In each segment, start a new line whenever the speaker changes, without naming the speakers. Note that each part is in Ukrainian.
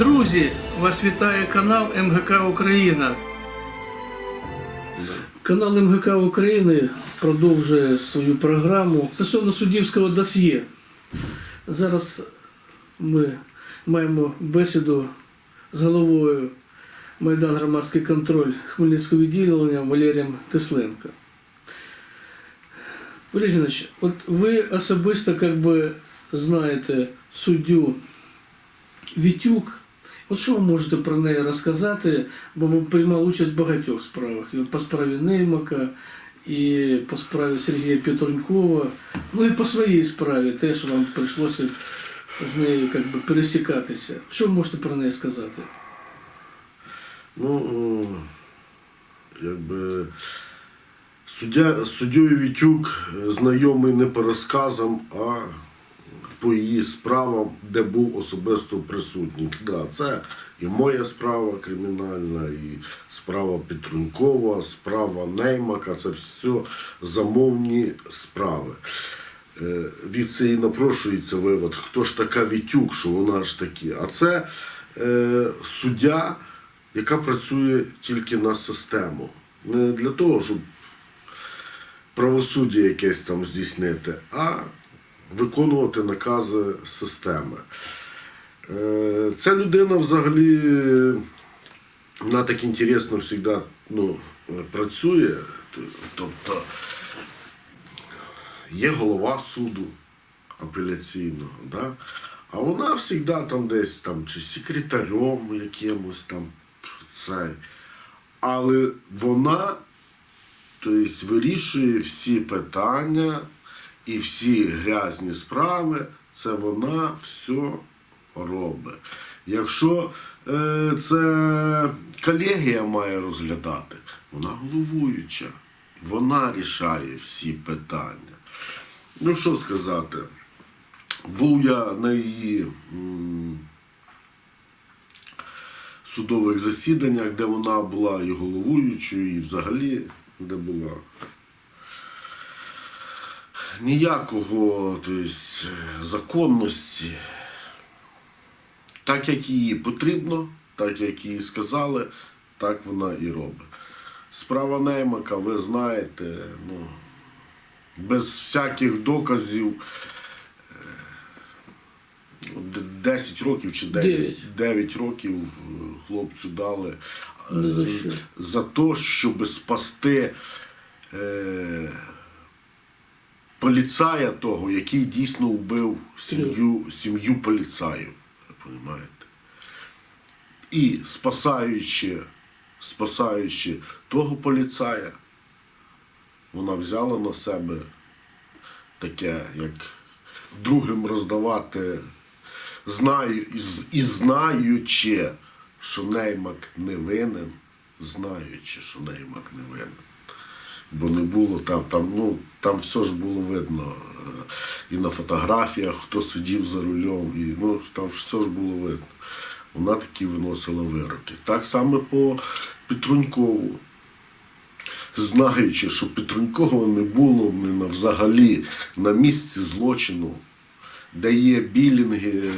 Друзі, вас вітає канал МГК Україна. Канал МГК України продовжує свою програму стосовно суддівського досьє. Зараз ми маємо бесіду з головою Майдан громадський контроль Хмельницького відділення Валерієм Тесленко. Валерій от ви особисто как би, знаєте суддю Вітюк. От що ви можете про неї розказати? Бо ви приймали участь в багатьох справах. І по справі Неймака, і по справі Сергія Петрунькова, ну і по своїй справі теж вам прийшлося з нею как би, пересікатися. Що ви можете про неї сказати?
Ну, якби суддя, суддєю Вітюк е, знайомий не по розказам, а по її справам, де був особисто присутній. Да, це і моя справа кримінальна, і справа Петрунькова, справа Неймака, це все замовні справи. Е, Від цієї напрошується вивод, хто ж така Вітюк, що вона ж такі. А це е, суддя, яка працює тільки на систему. Не для того, щоб правосуддя якесь там здійснити, а виконувати накази системи. Е, Ця людина взагалі вона так інтересно завжди ну, працює. Тобто є голова суду апеляційного, да? а вона завжди там десь там, чи секретарем якимось там цей. Але вона тобто, вирішує всі питання і всі грязні справи, це вона все робить. Якщо е, це колегія має розглядати, вона головуюча, вона рішає всі питання. Ну що сказати, був я на її м, судових засіданнях, де вона була і головуючою, і взагалі де була. Ніякого тобто, законності, так як їй потрібно, так як їй сказали, так вона і робить. Справа Неймака, ви знаєте, ну, без всяких доказів. е, 10 років чи 9,
Дев'ять.
9 років е, хлопцю дали е,
за
за те, щоб спасти е, поліцая того, який дійсно вбив сім'ю, сім'ю поліцаю. Ви розумієте? І спасаючи, спасаючи того поліцая, вона взяла на себе таке, як другим роздавати, знаю, і знаючи, що Неймак не винен, знаючи, що Неймак не винен. Бо не було там, там, ну, там все ж було видно. е, І на фотографіях, хто сидів за рулем, і ну, там все ж було видно. Вона такі виносила вироки. Так само по Петрунькову знаючи, що Петрунькова не було блін, взагалі на місці злочину, де є білінги, е,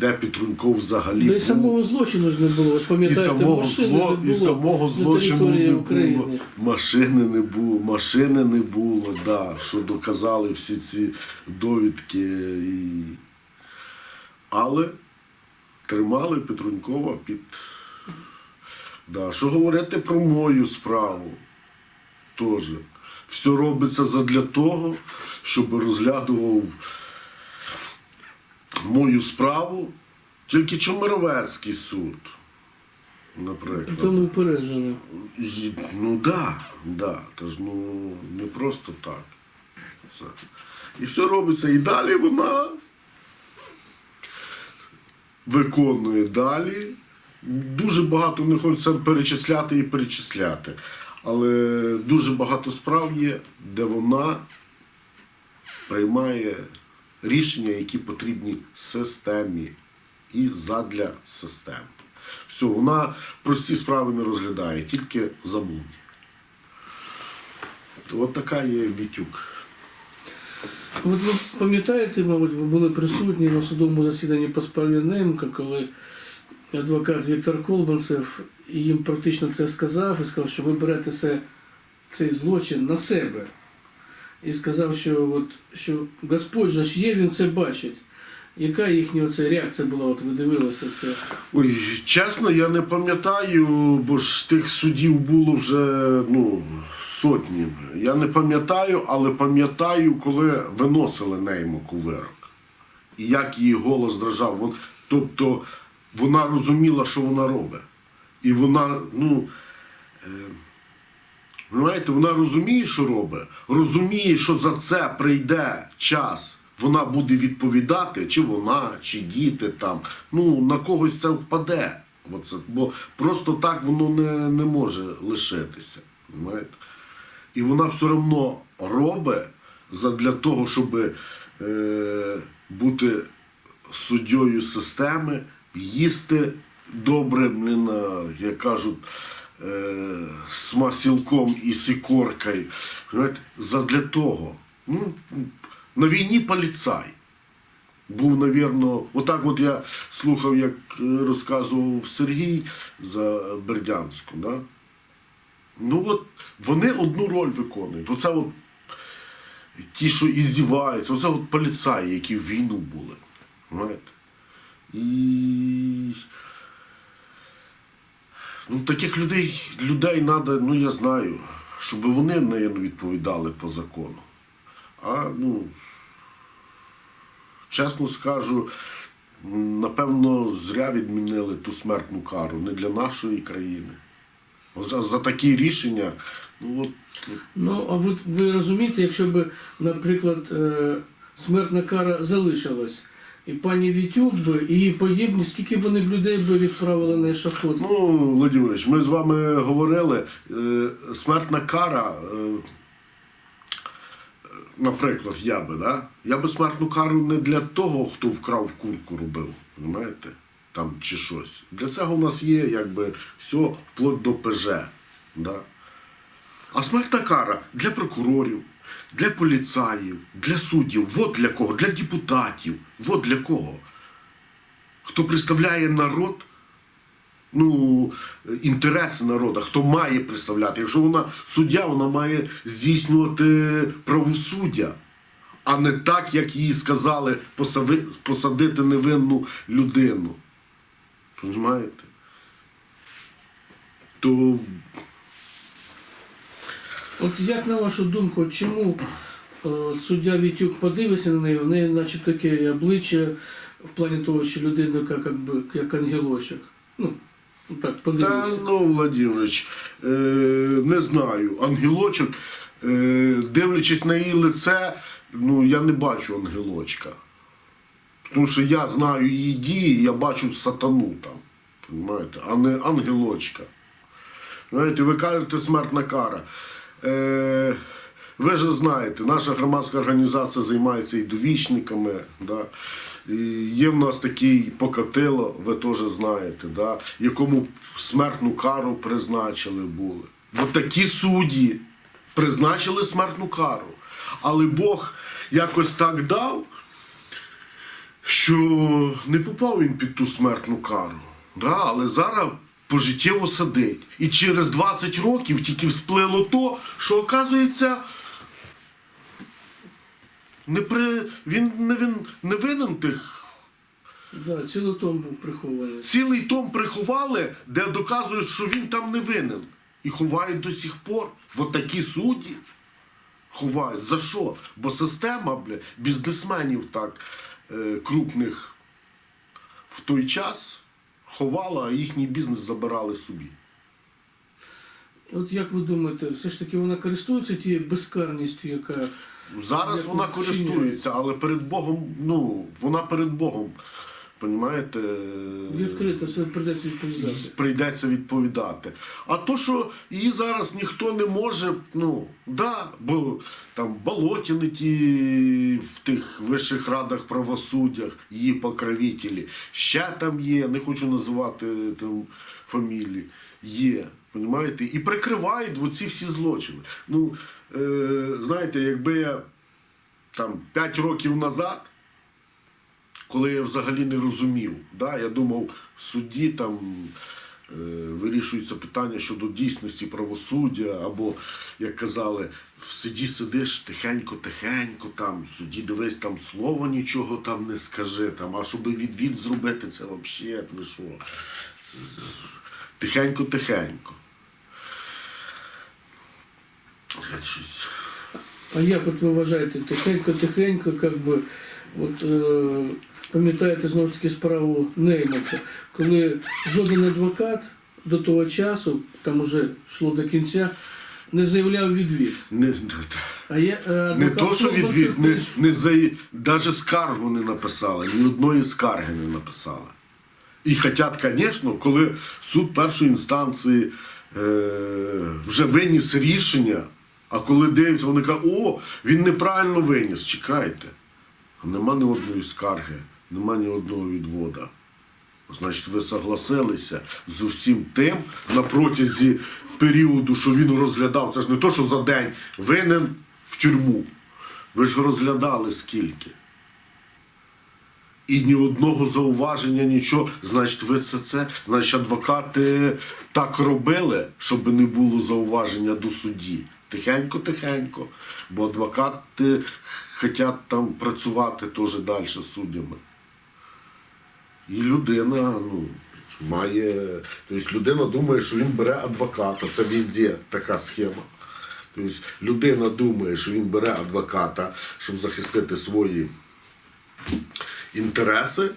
де Петруньков взагалі
Да і самого злочину ж не було. Ви ж
І самого,
машини
зло,
не
і самого злочину не
України.
було, машини не було, машини не було, да, що доказали всі ці довідки. І... Але тримали Петрунькова під. Да. Що говорити про мою справу? Теж. Все робиться задля того, щоб розглядував мою справу тільки Чомировецький суд, наприклад.
Тому упереджено.
І, ну да, да. Та ж ну не просто так. Це. І все робиться. І далі вона виконує далі. Дуже багато не хочеться перечисляти і перечисляти. Але дуже багато справ є, де вона приймає рішення, які потрібні системі і задля системи. Все, вона прості справи не розглядає, тільки замовні. От така є Вітюк.
От ви пам'ятаєте, мабуть, ви були присутні на судовому засіданні по справі Немка, коли адвокат Віктор Колбанцев їм практично це сказав і сказав, що ви берете це, цей злочин на себе. І сказав, що, от, що Господь же ж є, він це бачить. Яка їхня оця реакція була, от ви дивилися це?
Ой, чесно, я не пам'ятаю, бо ж тих судів було вже ну, сотні. Я не пам'ятаю, але пам'ятаю, коли виносили неймоку вирок. І як її голос дрожав. Тобто вона розуміла, що вона робить. І вона, ну. Е, Знаєте, вона розуміє, що робить, розуміє, що за це прийде час. Вона буде відповідати, чи вона, чи діти там. Ну, на когось це впаде. Оце, бо просто так воно не, не може лишитися. Знаєте? І вона все одно робить для того, щоб е, бути суддєю системи, їсти добре, як кажуть, е, з масілком і сікоркою. Знаєте, задля того. Ну, на війні поліцай. Був, навірно, отак от я слухав, як е, розказував Сергій за Бердянську. Да? Ну от вони одну роль виконують. Оце от ті, що іздіваються, оце от поліцаї, які в війну були. Знаєте? І ну, таких людей, людей треба, ну я знаю, щоб вони наверно, відповідали по закону. А ну, чесно скажу, напевно, зря відмінили ту смертну кару не для нашої країни. За, за такі рішення, ну от
Ну, а ви, ви розумієте, якщо б, наприклад, е, смертна кара залишилась, і пані Вітюк би, і подібні, скільки вони б людей би відправили на ешафот?
Ну, Владимирович, ми з вами говорили, е, смертна кара, е, наприклад, я би, да? я би смертну кару не для того, хто вкрав курку робив, розумієте? Там чи щось. Для цього в нас є якби все вплоть до ПЖ. Да? А смертна кара для прокурорів, для поліцаїв, для суддів, от для кого, для депутатів, от для кого. Хто представляє народ, ну, інтереси народу, хто має представляти. Якщо вона суддя, вона має здійснювати правосуддя, а не так, як їй сказали, посадити невинну людину. Розумієте? То
От як на вашу думку, чому е, суддя Вітюк подивився на неї, в неї наче таке обличчя в плані того, що людина як, як, ангелочок. Ну, так,
Та ну, Владимирович, е, не знаю. Ангелочок, е, дивлячись на її лице, ну я не бачу ангелочка. Тому що я знаю її дії, я бачу сатану там. Понимаєте? А не ангелочка. Знаєте, ви кажете смертна кара. Е, ви ж знаєте, наша громадська організація займається і довічниками. Да? І є в нас такий покатило, ви теж знаєте, да? якому смертну кару призначили були. От такі судді призначили смертну кару. Але Бог якось так дав, що не попав він під ту смертну кару. Да? Але зараз пожиттєво сидить. І через 20 років тільки всплило то, що оказується. Не при... Він не, він не винен тих.
Да, цілий том був прихований.
Цілий том приховали, де доказують, що він там не винен. І ховають до сих пор. От такі судді ховають. За що? Бо система, бля, бізнесменів так е, крупних в той час ховала, а їхній бізнес забирали собі.
От як ви думаєте, все ж таки вона користується тією безкарністю, яка
Зараз вона користується, але перед Богом, ну, вона перед Богом, понімаєте,
відкрита, все прийдеться відповідати.
прийдеться відповідати. А то, що її зараз ніхто не може, ну, да, бо там болотіни ті в тих вищих радах правосуддях, її покровителі, ще там є, не хочу називати там фамілії, є. Понімаєте? І прикривають оці всі злочини. Ну, е, знаєте, якби я там 5 років назад коли я взагалі не розумів. Да? Я думав, в суді там е, вирішується питання щодо дійсності правосуддя, або, як казали, в суді сидиш тихенько-тихенько, там, суді дивись, там слово нічого там не скажи, там, а щоб відвід зробити, це взагалі, ви що? Тихенько-тихенько.
А як от ви вважаєте, тихенько-тихенько, як би, от, е, пам'ятаєте знову ж таки справу Неймата, коли жоден адвокат до того часу, там уже йшло до кінця, не заявляв відвід.
Не,
А я, е,
не
адвокат
то, що
Колбасов
відвід, не, не за, навіть скаргу не написали, ні одної скарги не написали. І хотять, звісно, коли суд першої інстанції е, вже виніс рішення, а коли дивляться, вони кажуть, о, він неправильно виніс, чекайте. Нема ні одної скарги, нема ні одного відвода. Значить, ви согласилися з усім тим на протязі періоду, що він розглядав. Це ж не то, що за день винен в тюрму. Ви ж розглядали скільки. І ні одного зауваження, нічого. Значить, ви це це. Значить, адвокати так робили, щоб не було зауваження до судді. Тихенько-тихенько. Бо адвокати хочуть там працювати теж далі з суддями. І людина ну, має. Тобто людина думає, що він бере адвоката. Це везде така схема. Тобто людина думає, що він бере адвоката, щоб захистити свої інтереси,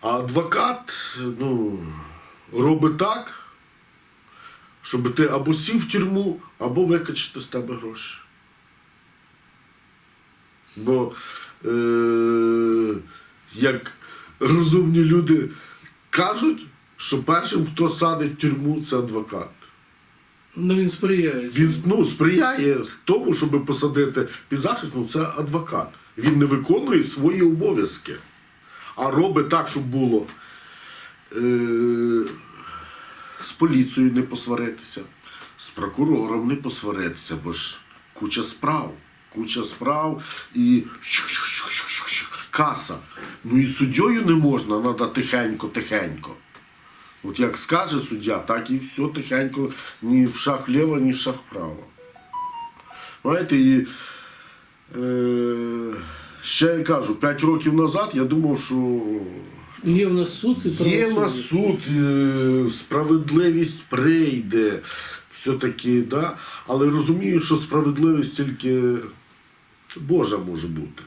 а адвокат ну, робить так, щоб ти або сів в тюрму, або викачати з тебе гроші. Бо е, як розумні люди кажуть, що першим, хто садить в тюрму, це адвокат.
Ну він сприяє.
Він ну, сприяє тому, щоб посадити під захист, ну, це адвокат. Він не виконує свої обов'язки, а робить так, щоб було е, з поліцією не посваритися, з прокурором не посваритися, бо ж куча справ. Куча справ і каса. Ну і суддєю не можна, треба тихенько-тихенько. От як скаже суддя, так і все тихенько, ні в шаг вліво, ні в шаг вправо. Знаєте, і е, ще я кажу, 5 років назад я думав, що
Є в нас суд і
є
правосуддя.
на суд, е, справедливість прийде, все-таки, да? але розумію, що справедливість тільки Божа може бути.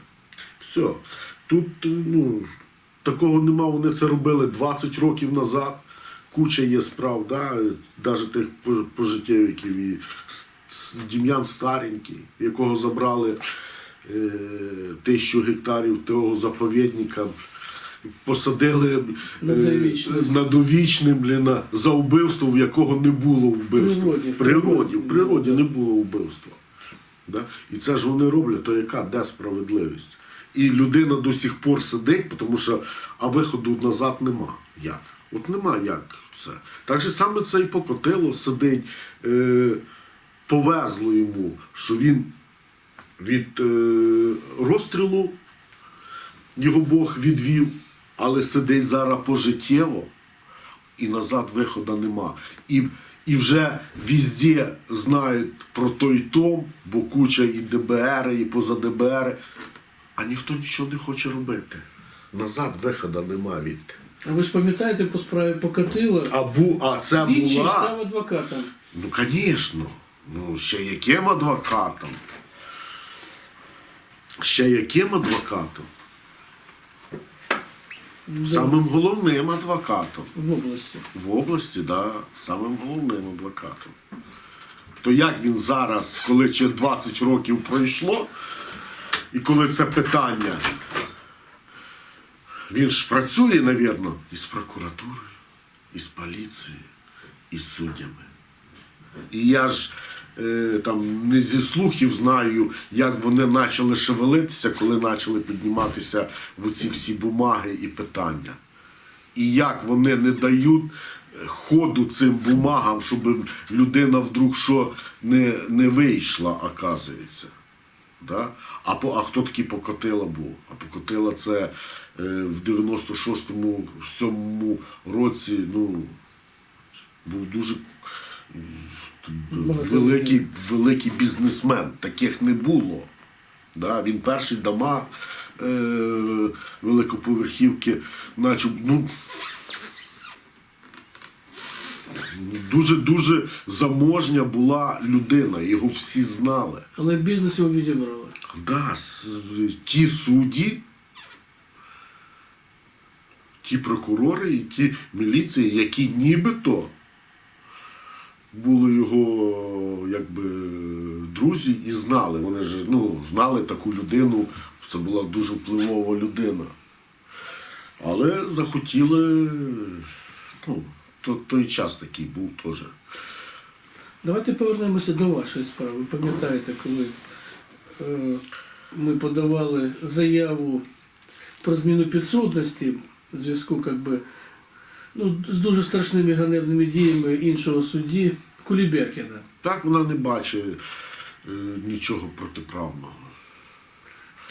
Все. Тут е, ну, такого нема, вони це робили 20 років назад. Куча є справ, да? навіть тих по- пожиттєвиків. І Дім'ян Старенький, якого забрали е, тисячу гектарів того заповідника, посадили
На
е,
довічне.
на довічне, на- за вбивство, в якого не було вбивства.
в
природі, в
природі
не було вбивства. Да? І це ж вони роблять, то яка де справедливість? І людина до сих пор сидить, тому що а виходу назад нема. Як? От нема як це. Так же саме це і покотило сидить, е, повезло йому, що він від е, розстрілу його Бог відвів, але сидить зараз пожиттєво і назад виходу нема. І, і вже везде знають про той том, бо куча і ДБР, і поза ДБР, а ніхто нічого не хоче робити. Назад виходу нема від.
А ви ж пам'ятаєте по справі Покатила?
А, бу, а це
Слідчий
була.
став адвокатом.
Ну, звісно. Ну, ще яким адвокатом? Ще яким адвокатом? Самим головним адвокатом.
в області.
В області, да, самим головним адвокатом. То як він зараз, коли ще 20 років пройшло, і коли це питання, він ж працює, навірно, із прокуратурою, із поліцією, із суддями. І я ж там не зі слухів знаю, як вони почали шевелитися, коли почали підніматися в оці всі бумаги і питання. І як вони не дають е, ходу цим бумагам, щоб людина вдруг що не, не вийшла, оказується. Да? А, по, а хто такий Покотила був? А Покотила це е, в 96-му, 7-му році ну, був дуже великий, великий бізнесмен. Таких не було. Да? Він перший дома е, великоповерхівки начав. Ну, Дуже-дуже заможня була людина, його всі знали.
Але бізнес його відібрали.
Да, ті судді, ті прокурори і ті міліції, які нібито були його якби, друзі і знали. Вони ж ну, знали таку людину, це була дуже впливова людина. Але захотіли, ну, то, той час такий був теж.
Давайте повернемося до вашої справи. Пам'ятаєте, коли е, ми подавали заяву про зміну підсудності в зв'язку как би, ну, з дуже страшними ганебними діями іншого судді Кулібякіна.
Так вона не бачить е, нічого протиправного.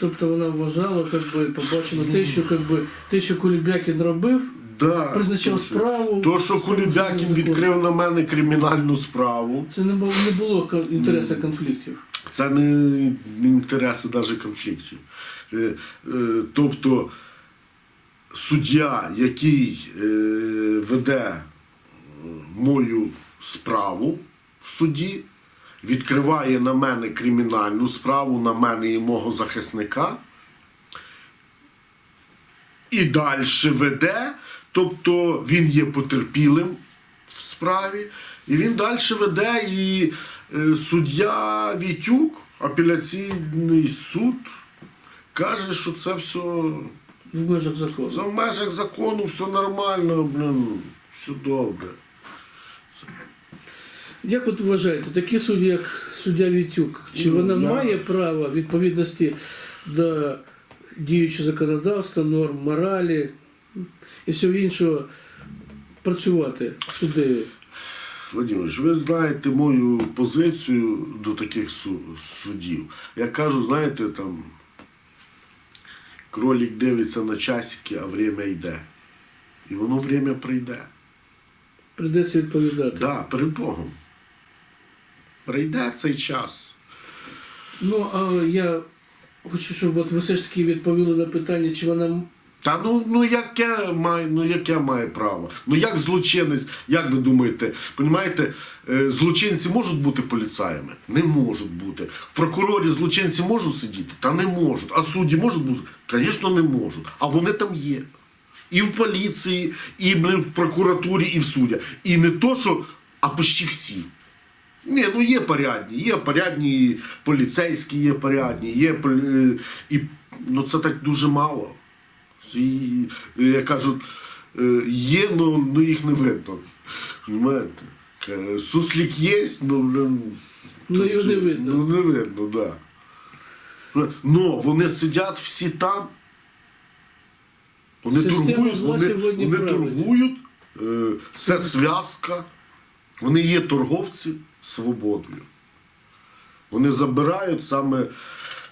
Тобто вона вважала, как би, побачила те, що, как би, те, що Кулібякін робив,
Да,
призначав
то,
справу.
То, що Кулібякін відкрив на мене кримінальну справу,
Це не було, не було кон- інтересу конфліктів.
це не, не інтереси навіть конфліктів. Е, е, Тобто суддя, який е, веде е, мою справу в суді, відкриває на мене кримінальну справу, на мене і мого захисника. і далі веде, тобто він є потерпілим в справі, і він далі веде, і е, суддя Вітюк, апеляційний суд, каже, що це все,
В межах закону.
це в межах закону, все нормально, блин, все добре.
Як от вважаєте, такі судді, як суддя Вітюк, чи
Ну,
вона
я-
має право відповідності до діючого законодавства, норм моралі і всього іншого працювати суддею?
Владимирович, ви знаєте мою позицію до таких су- суддів. Я кажу, знаєте, там кролик дивиться на часики, а время йде. І воно время прийде.
Прийдеться відповідати.
Да, перед Богом. Прийде цей час.
Ну, а я хочу, щоб от ви все ж таки відповіли на питання, чи вона
Та ну, ну яке має, ну яке має право? Ну як злочинець, як ви думаєте, понімаєте, е, злочинці можуть бути поліцаями? Не можуть бути. В прокурорі злочинці можуть сидіти? Та не можуть. А судді можуть бути? Звісно, не можуть. А вони там є. І в поліції, і в прокуратурі, і в суді. І не то, що, а почти всі. Ні, ну є порядні, є порядні поліцейські, є порядні, є і ну це так дуже мало. І, я кажу, е, є, ну, ну їх не видно. Понимаєте? Е, Суслік є, ну, блин,
Ну,
тут
його не видно.
Ну не видно, так. Да. Ну, вони сидять всі там. Вони
Система
торгують, вони, вони торгують, е, це зв'язка. Вони є торговці свободою. Вони забирають саме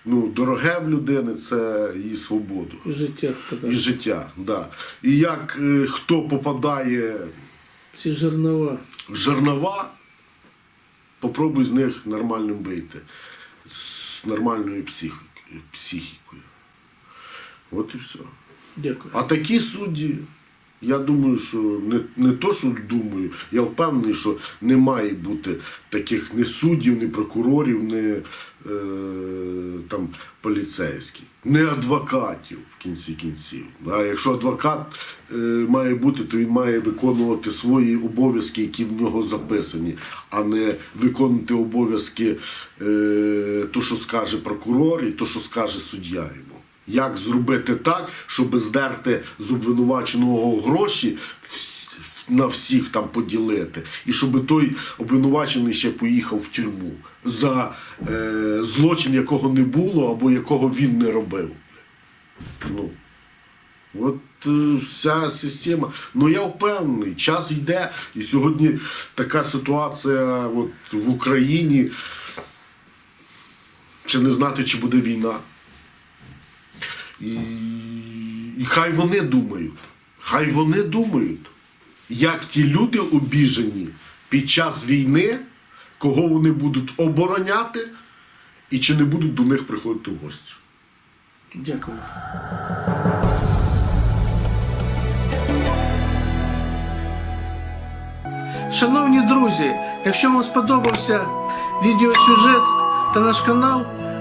ну, дороге в людини це її свободу
і життя впадає.
і життя. Да. І як е, хто попадає
Ці жернова.
в жернова, попробуй з них нормальним вийти. З нормальною психікою. психікою. От і все.
Дякую.
А такі судді, я думаю, що не, не то, що думаю, я впевнений, що не має бути таких ні суддів, ні прокурорів, ні е, там, поліцейських, ні адвокатів в кінці кінців. А якщо адвокат е, має бути, то він має виконувати свої обов'язки, які в нього записані, а не виконувати обов'язки е, то, що скаже прокурор, і то, що скаже суддя. Як зробити так, щоб здерти з обвинуваченого гроші на всіх там поділити, і щоб той обвинувачений ще поїхав в тюрму за е, злочин, якого не було або якого він не робив. Ну, от е, вся система. Ну я впевнений, час йде, і сьогодні така ситуація от, в Україні. чи не знати, чи буде війна. І, і хай вони думають, хай вони думають, як ті люди обіжені під час війни, кого вони будуть обороняти, і чи не будуть до них приходити в гості.
Дякую. Шановні друзі, якщо вам сподобався відеосюжет та наш канал,